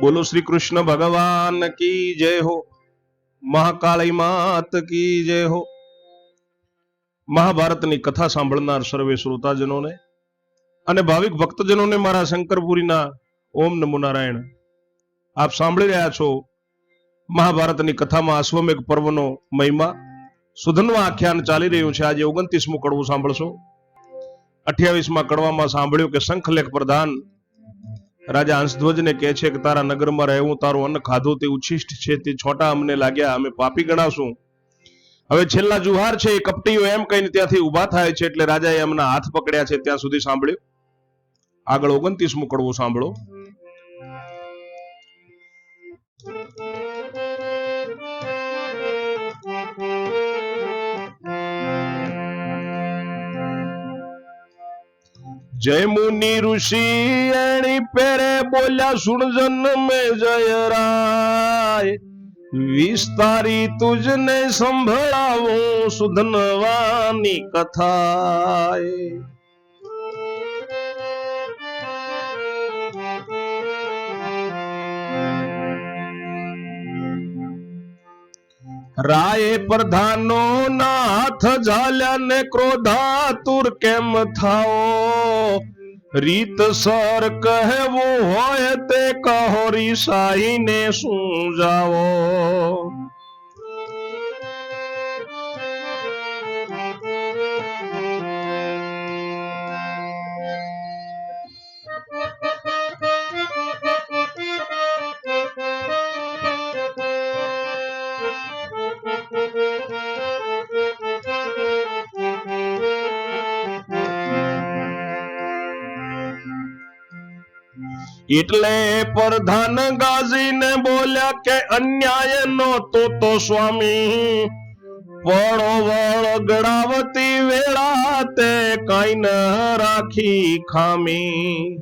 બોલો શ્રી કૃષ્ણ ભગવાન કી જય હો? મહાકાળી માત કી જય હો? મહાભારતની કથા સાંભળનાર સર્વે શ્રોતાજનોને અને ભાવિક ભક્તજનોને મારા શંકરપુરીના ઓમ નમો નારાયણ. આપ સાંભળી રહ્યા છો મહાભારતની કથામાં અશ્વમેઘ પર્વનો મહિમા. સુધનવા આખ્યાન ચાલી રહ્યું છે. આજે ઓગણત્રીસમું કડવું સાંભળશો. અઠ્યાવીસમાં કડવામાં સાંભળ્યું કે શંખલેખ પ્રધાન રાજા હંસધ્વજને કહે છે કે તારા નગરમાં રહેવું તારું અન્ન ખાધું, તે ઉચ્છિષ્ટ છે, તે છોટા અમને લાગ્યા, અમે પાપી ગણાશું. હવે છેલ્લા જુહાર છે, એ કપટીઓ એમ કહીને ત્યાંથી ઊભા થાય છે, એટલે રાજાએ એમના હાથ પકડ્યા છે, ત્યાં સુધી સાંભળ્યું? આગળ ઓગણત્રીસમું કડવું સાંભળો. જય મુનિ ઋષિ એણી પેરે બોલ્યા, સુણ જન્મે જય રાય વિસ્તારી તુજને સંભળાવું સુધનવાની કથાય. રાય પ્રધાનો ના હાથ ઝાલ્યા ને ક્રોધાતુર કેમ થાઓ? રીત સર કહેવું હોય તે કહો, રીસાઈને શું જાઓ? એટલે પ્રધાન ગાજીને બોલ્યા કે અન્યાય નો તો તો સ્વામી વળો વળ ગણાવતી વેળા તે કઈ ન રાખી ખામી.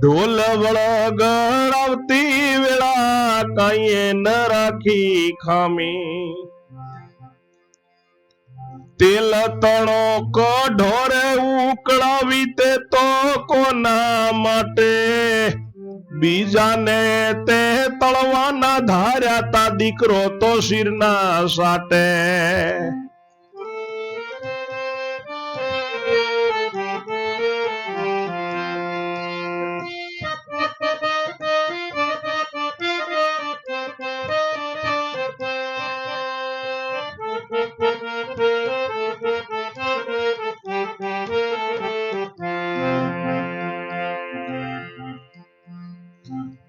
ઢોલ વળ ગણાવતી વેળા કઈ ન રાખી ખામી. તેલ તણો કઢોરે ઉકળાવી તે તો કોના માટે? બીજાને તે તળવાના ધાર્યા તા દીકરો તો શિરના સાટે.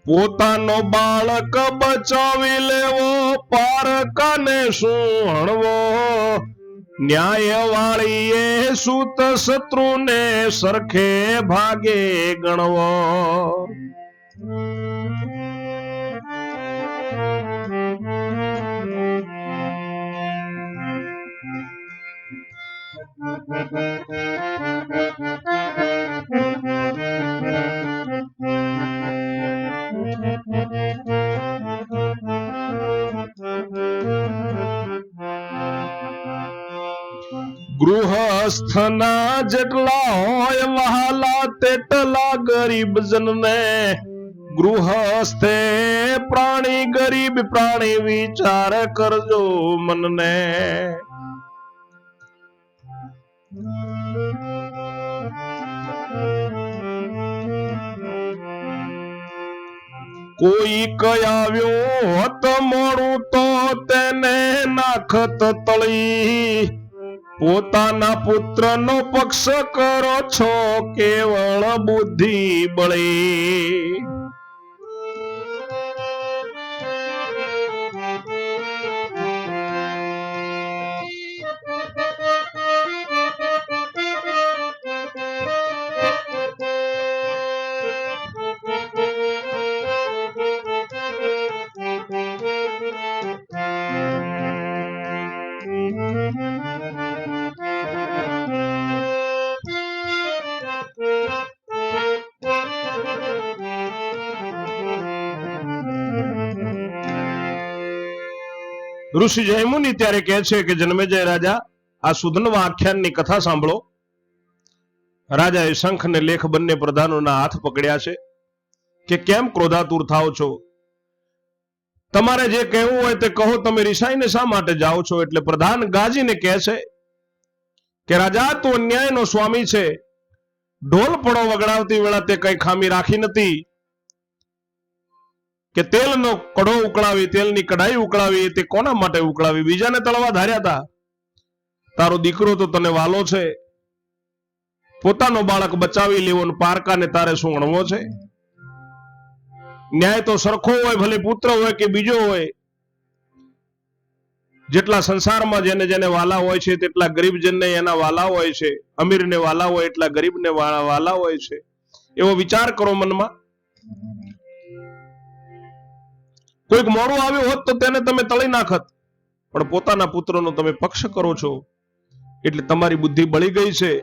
પોતાનો બાળક બચાવી લેવો પારકાને શું હણવો ન્યાય વાળીએ સુત શત્રુને સરખે ભાગે ગણવો. ગૃહસ્થના જેટલા હોય વહાલા તેટલા ગરીબ જનને ગૃહસ્થે પ્રાણી ગરીબ પ્રાણી વિચાર કરજો મનને. કોઈ કયાવ્યું હોત મોડું તો તેને નાખત તળી. પોતાના પુત્રનો પક્ષ કરો છો કેવળ બુદ્ધિ બળી. ઋષિ જયમુનિ ત્યારે કહે છે કે જન્મેજય રાજા. આ સુધનવા આખ્યાનની કથા સાંભળો. રાજાએ શંખ અને લેખ બંને પ્રધાનોના હાથ પકડ્યા છે કે, કેમ ક્રોધાતુર થાવ છો? તમારે જે કહેવું હોય તે કહો, તમે રિસાઈને શા માટે જાઓ છો? એટલે પ્રધાન ગાજીને કહે છે કે, રાજા, તું અન્યાયનો સ્વામી છે. ઢોલ પડો વગડાવતી વેળા તે કઈ ખામી રાખી નથી. કે તેલનો કડો ઉકળાવી, તેલની કઢાઈ ઉકળાવી, તે કોના માટે ઉકળાવી? બીજાને તળવા ધાર્યા હતા તારો દીકરો તો તને વાલો છે. પોતાનો બાળક બચાવી લેવો પારકાને તારે શું અણવો છે? ન્યાય તો સરખો હોય, ભલે પુત્ર હોય કે બીજો હોય. જેટલા સંસારમાં જેને જેને વાલા હોય છે, તેટલા ગરીબજનને એના વાલા હોય છે. અમીરને વાલા હોય, એટલા ગરીબને વાલા હોય છે. એવો વિચાર કરો મનમાં. કોઈક મોડું આવ્યું હોત તો તેને તમે તળી નાખત. પણ પોતાના પુત્રનો તમે પક્ષ કરો છો. એટલે તમારી બુદ્ધિ બળી ગઈ છે.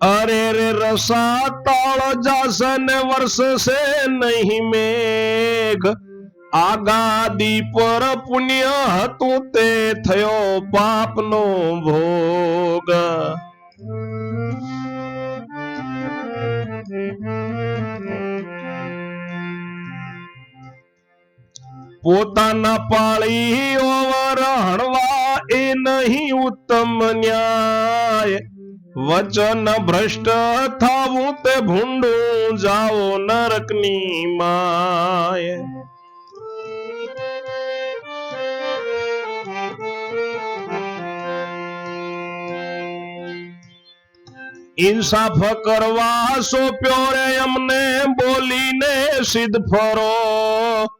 અરે રે રસા તળ જાસન વર્ષશે નહીં મેઘ. આગાદી પર પુણ્ય હતું તે થયો પાપનો ભોગ. પોતાના પાળી ઓવર એ નહીં ઉત્તમ ન્યાય. વચન ભ્રષ્ટ થાવું તે ભૂંડું જાઓ નરકની માય. ઇન્સાફ કરવા સોપ્યો રે અમને બોલીને સિદ્ધ ફરો.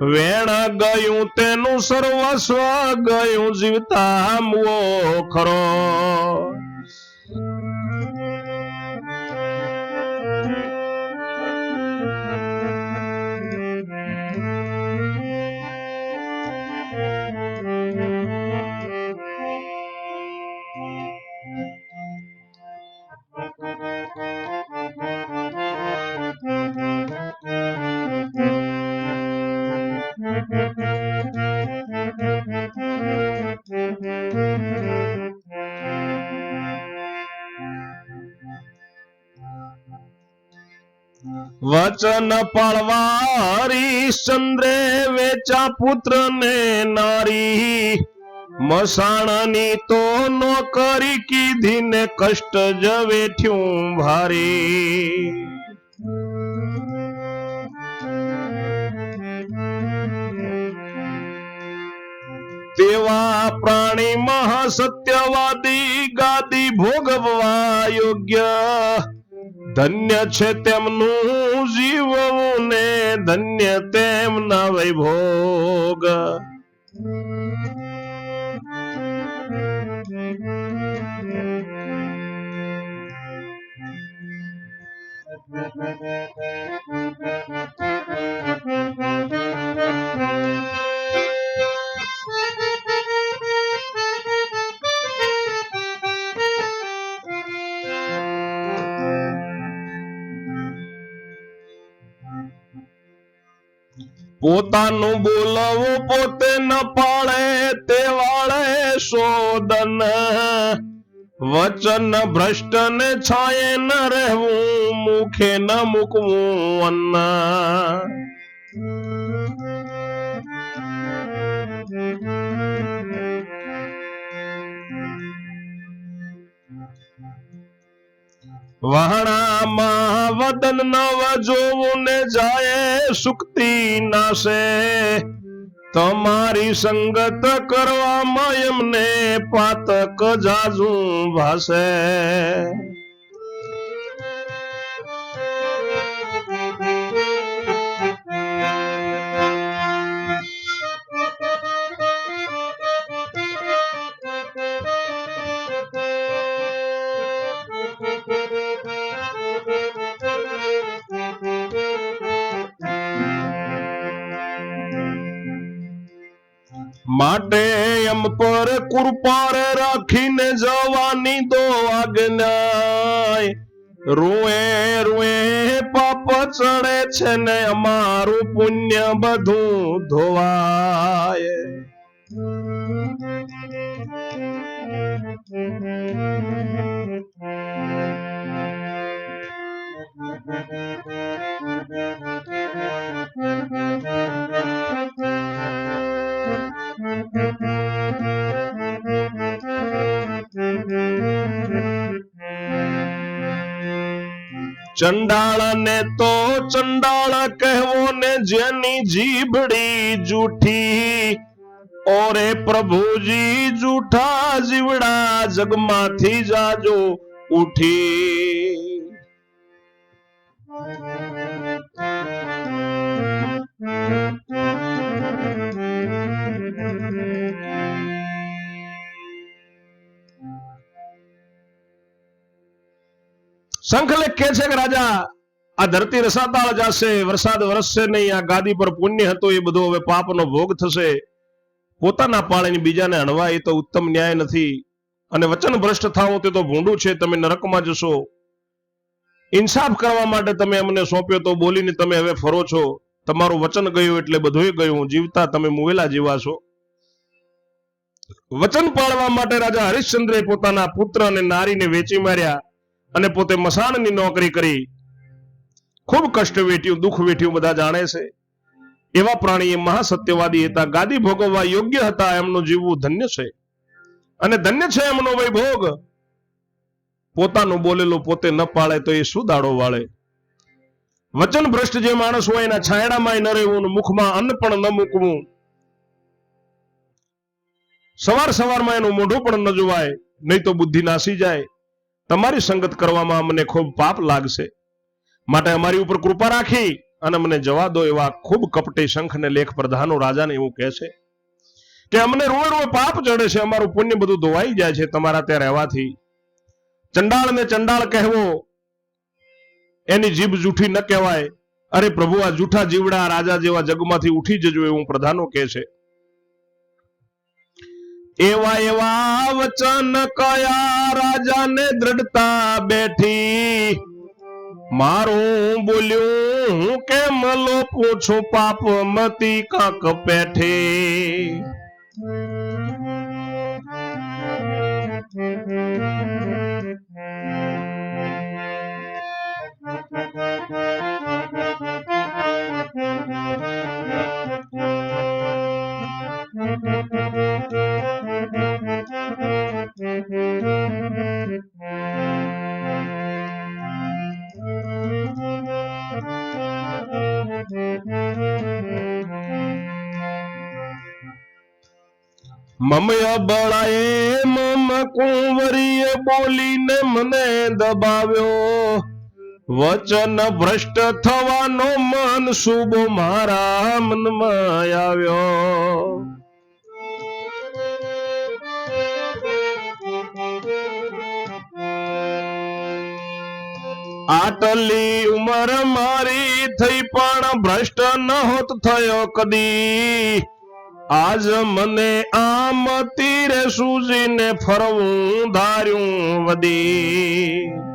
વેણ ગયું તેનું સર્વસ્વ ગયું જીવતા મુઓ ખરો. વચન પાળવા હરિશ્ચંદ્રે વેચા પુત્ર ને નારી. મસાણની તો નોકરી કીધી ને કષ્ટ જ વેઠ્યું ભારી. તેવા પ્રાણી મહાસત્યવાદી ગાદી ભોગવવા યોગ્ય ધન્ય છે તેમનું જીવવું ને ધન્ય તેમના વૈભોગ. પોતાનું બોલવું પોતે ન પાળે તે વાળે શોધન. વચન ભ્રષ્ટ ને છાયે ન રહેવું, મુખે ન મૂકવું અન્ન. વહાણામાં વદન નવ જોવું ને જાય સુક્તિ નાશે. તમારી સંગત કરવામાં એમને પાતક જાજુ ભાસે માટે એમ પર કૃપાર રાખીને જવાની દો આજ્ઞાય રૂએ રૂએ, પાપ ચડે છે ને અમારું પુણ્ય બધું ધોવાય. ચંડાળ ને તો ચંડાળા કહેવો ને જેની જીભડી જૂઠી. ઓરે પ્રભુજી જૂઠા જીવડા જગમાંથી જાજો ઉઠી. શંખલેખ કે છે કે રાજા, આ ધરતી રસાતાળ જશે, વરસાદ વરસશે નહીં, આ ગાદી પર પુણ્ય હતો, એ બધો હવે પાપનો ભોગ થશે. પોતાના પાળીને બીજાને હણવા એ તો ઉત્તમ ન્યાય નથી. અને વચન ભ્રષ્ટ થાવું તે તો ભૂંડું છે, તમે નરકમાં જશો. ઇન્સાફ કરવા માટે તમે અમને સોંપ્યો તો બોલીને તમે હવે ફરો છો. તમારું વચન ગયું એટલે બધુંય ગયું જીવતા તમે મુવેલા જીવા છો. વચન પાળવા માટે રાજા હરિશ્ચંદ્રે પોતાના પુત્ર અને નારીને વેચી માર્યા. અને પોતે મસાણની નોકરી કરી ખૂબ કષ્ટ વેઠ્યું, દુઃખ વેઠ્યું, બધા જાણે છે. એવા પ્રાણી એ મહાસત્યવાદી હતા, ગાદી ભોગવવા યોગ્ય હતા, એમનું જીવવું ધન્ય છે. અને ધન્ય છે એમનો વૈભોગ. પોતાનું બોલેલું પોતે ન પાળે તો એ શું દાડો વાળે? વચન ભ્રષ્ટ જે માણસ હોય એના છાયડામાં ન રહેવું મુખમાં અન્ન પણ ન મૂકવું. સવાર સવારમાં એનું મોઢું પણ ન જોવાય, નહીં તો બુદ્ધિ નાસી જાય. તમારી સંગત કરવામાં અમને ખૂબ પાપ લાગશે. માટે અમારી ઉપર કૃપા રાખી અને મને જવા દો એવા ખૂબ કપટી શંખ ને લેખ પ્રધાનો રાજાને એવું કહે છે કે અમને રોજ રોજ પાપ ચડે છે, અમારું પુણ્ય બધું ધોવાઈ જાય છે, તમારા ત્યાં રહેવાથી. ચંડાળ ને ચંડાળ કહેવો, એની જીભ જૂઠી ન કહેવાય. અરે પ્રભુ, આ જૂઠા જીવડા રાજા જેવા જગમાંથી ઉઠી જજો એવું પ્રધાનો કહે છે. એવા એવા વચન કયા રાજાને દ્રઢતા બેઠી? મારું બોલ્યું, હું કેમ લો છો પાપ મતી કાક પેઠે? મમય બળાએ મમ કુંવરીએ બોલીને મને દબાવ્યો. વચન ભ્રષ્ટ થવાનો મન શુભ મારા મનમાં આવ્યો. આટલી ઉંમર મારી થઈ પણ ભ્રષ્ટ ન હોત થયો કદી. આજ મને આમ તીરે સૂજીને ફરવું ધાર્યું વદી.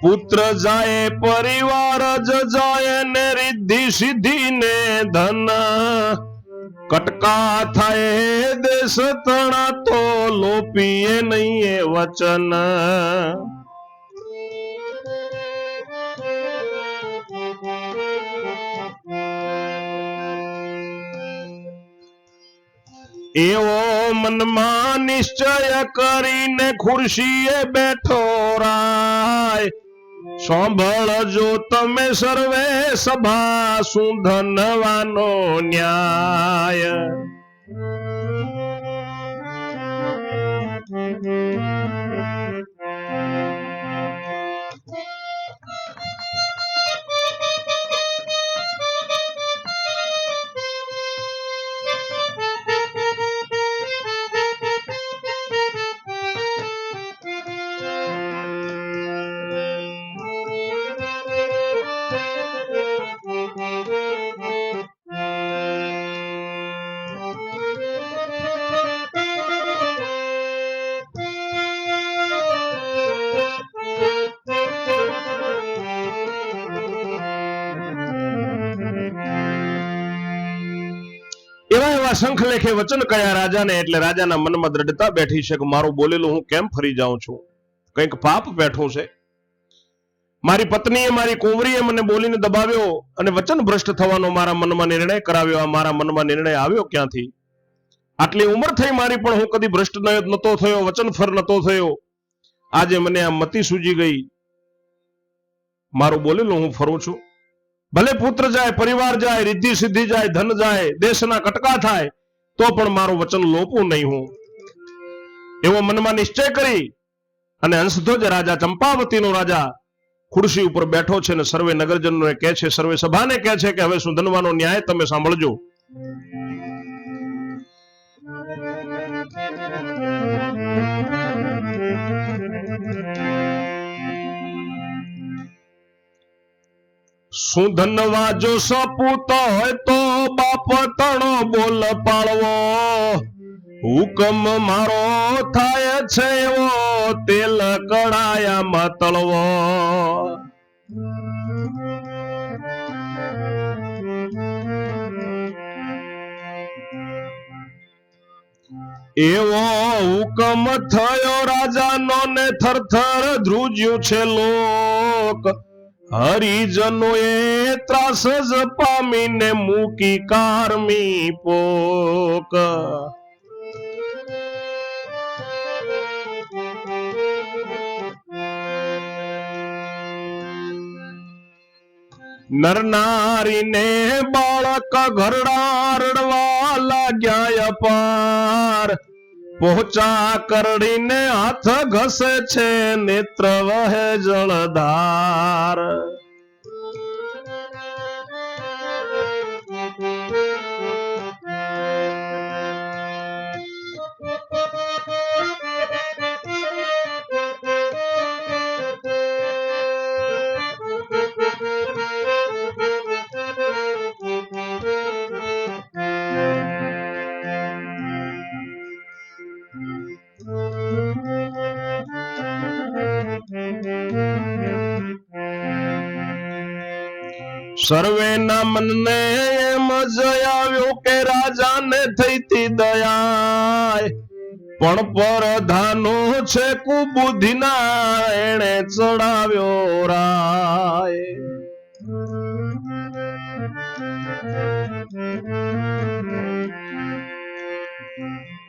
પુત્ર જાય, પરિવાર જ જાય, ને રિદ્ધિ સિદ્ધિ ને ધન. કટકા થાય દેશ તણા તો લોપીએ નહીં એ વચન. એવો મનમાં નિશ્ચય કરીને ખુરશીએ બેઠો રાય. સાંભળજો તમે સર્વે સભા સુંધનવાનો ન્યાય. એવા શંખ લેખે વચન કયા રાજાને એટલે રાજાના મનમાં દ્રઢતા બેઠી છે કે મારું બોલેલું હું કેમ ફરી જાઉં છું? કંઈક પાપ બેઠું છે? મારી પત્નીએ મારી કુંવરીએ મને બોલીને દબાવ્યો અને વચન ભ્રષ્ટ થવાનો મારા મનમાં નિર્ણય કરાવ્યો. આ મારા મનમાં નિર્ણય આવ્યો ક્યાંથી? આટલી ઉંમર થઈ મારી પણ હું કદી ભ્રષ્ટ નતો થયો, વચન ફર નતો થયો. આજે મને આ મતી સૂજી ગઈ. મારું બોલેલું હું ફરું છું. ભલે પુત્ર જાય, પરિવાર જાય, રિદ્ધિ સિદ્ધિ જાય, ધન જાય, દેશના કટકા થાય, તો પણ મારું વચન લોપું નહીં હું. એવો મનમાં નિશ્ચય કરી અને હંસધ્વજ રાજા ચંપાવતીનો રાજા ખુરશી ઉપર બેઠો છે અને સર્વે નગરજનોને કહે છે, સર્વે સભાને કહે છે કે હવે સુધનવાનો ન્યાય તમે સાંભળજો. સુધનવા જો સપૂત હોય તો બાપ તણો બોલ પાળવો. હુકમ મારો થાય છે એવો, તેલ કડાયામાં તળવો. એવો હુકમ થયો રાજાનો ને થરથર ધ્રુજ્યું છે લોક. હરિજનો એ ત્રાસ જ પામીને મૂકી કારમી પોક. નરનારીને બાળક ઘરડા રડવા લાગ્યા અપાર. પહોંચા કરડીને હાથ ઘસે છે નેત્ર વહે જળધાર. સર્વેના મનને એમ જ આવ્યો કે રાજાને થઈતી દયા પણ પરધાનો છે કુબુદ્ધિના એણે ચડાવ્યો રાય.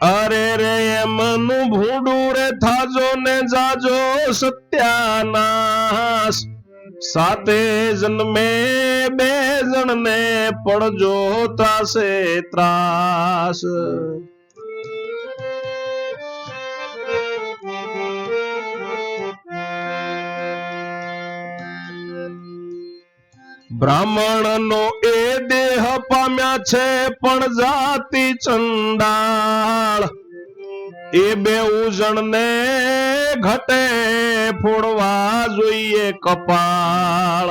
અરે રે એમનું ભૂડું રે થાજો ને જાજો સત્યાનાશ. સાતે જન્મે બે જણને પડજો ત્રાસે ત્રાસ. બ્રાહ્મણનો એ દેહ પામ્યા છે પણ જાતિ ચંડાળ. એ બે ઉજણને ઘટે ફોડવા જોઈએ કપાળ.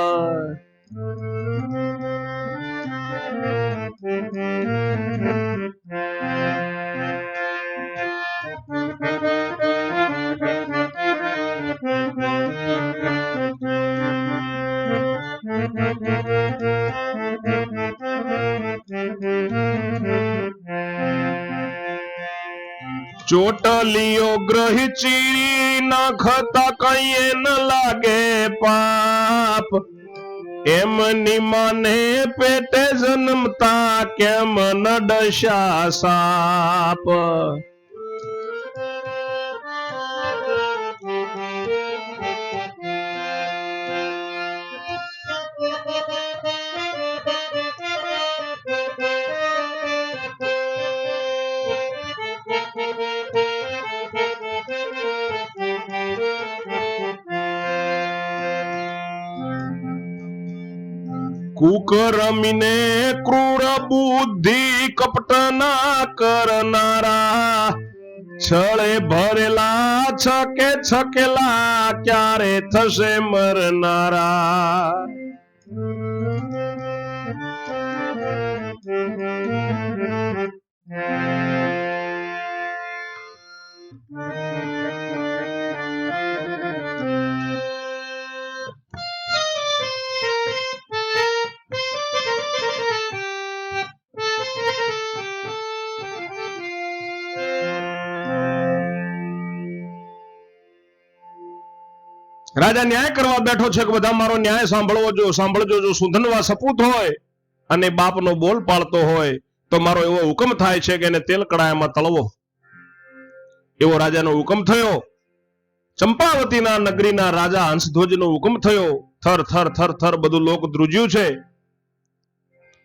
ચોટલીઓ ગ્રહ ચીરી નાખતા કઈ ન લાગે પાપ. એમની માને પેટે જન્મતા કેમ ન ડશા સાપ. કુકરમીને ક્રૂર બુદ્ધિ કપટ ના કરનારા. છળે ભરેલા છકે છકેલા ક્યારે થશે મરનારા? રાજા ન્યાય કરવા બેઠો છે કે બધા મારો ન્યાય સાંભળવો જો સાંભળજો જો સુધનવા સપૂત હોય અને બાપનો બોલ પાળતો હોય તો મારો એવો હુકમ થાય છે કે એને તેલ કડાયામાં તળવો. એવો રાજાનો હુકમ થયો. ચંપાવતીના નગરીના રાજા હંસધ્વજનો હુકમ થયો. થર થર થર થર બધું લોક ધ્રુજ્યું છે.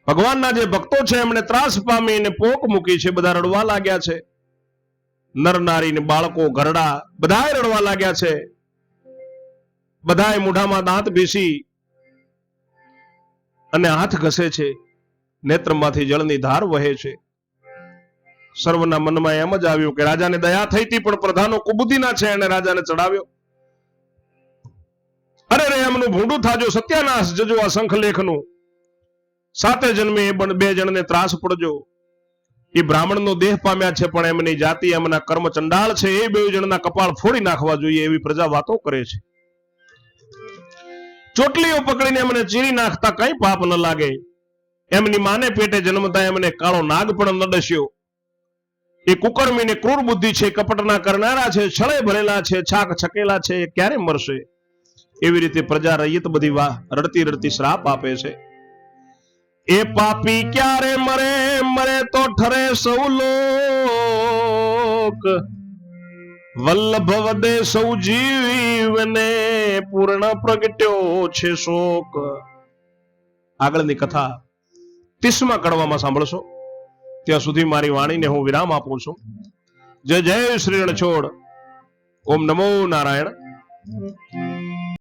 ભગવાનના જે ભક્તો છે એમણે ત્રાસ પામીને પોક મૂકી છે. બધા રડવા લાગ્યા છે. નર નારી ને બાળકો ઘરડા બધા રડવા લાગ્યા છે. બધાય મોઢામાં દાંત બેસી અને હાથ ઘસે છે. નેત્રમાંથી જળની ધાર વહે છે. સર્વના મનમાં એમ જ આવ્યું કે રાજાને દયા થઈ હતી, પણ પ્રધાનો કુબુદીના છે એને રાજાને ચડાવ્યો. અરે રે, એમનું ભૂંડું થાજો, સત્યાનાશ જજો આ શંખ લેખનું સાતે જન્મે એ બે જણને ત્રાસ પડજો. એ બ્રાહ્મણનો દેહ પામ્યા છે, પણ એમની જાતિ એમના કર્મ ચંડાળ છે. એ બે જણના કપાળ ફોડી નાખવા જોઈએ એવી પ્રજા વાતો કરે છે. ચોટલીઓ પકડીને એમને ચીરી નાખતા કઈ પાપ ન લાગે. એમની માને પેટે જન્મતા એમને કાળો નાગ પણ ન ડસ્યો. એ કુકર્મી ક્રૂર બુદ્ધિ છે, કપટના કરનારા છે, છળે ભરેલા છે, છાક છકેલા છે ક્યારે મરશે? એવી રીતે પ્રજા રૈયત બધી વાહ રડતી રડતી શ્રાપ આપે છે. એ પાપી ક્યારે મરે? મરે તો ઠરે સૌ લોક. વલ્લભ વદે સૌ જીવને પૂર્ણ પ્રગટ્યો છે શોક. આગળની કથા તીસમા કડવામાં સાંભળશો. ત્યાં સુધી મારી વાણીને હું વિરામ આપું છું. જય જય શ્રી રણછોડ ઓમ નમો નારાયણ.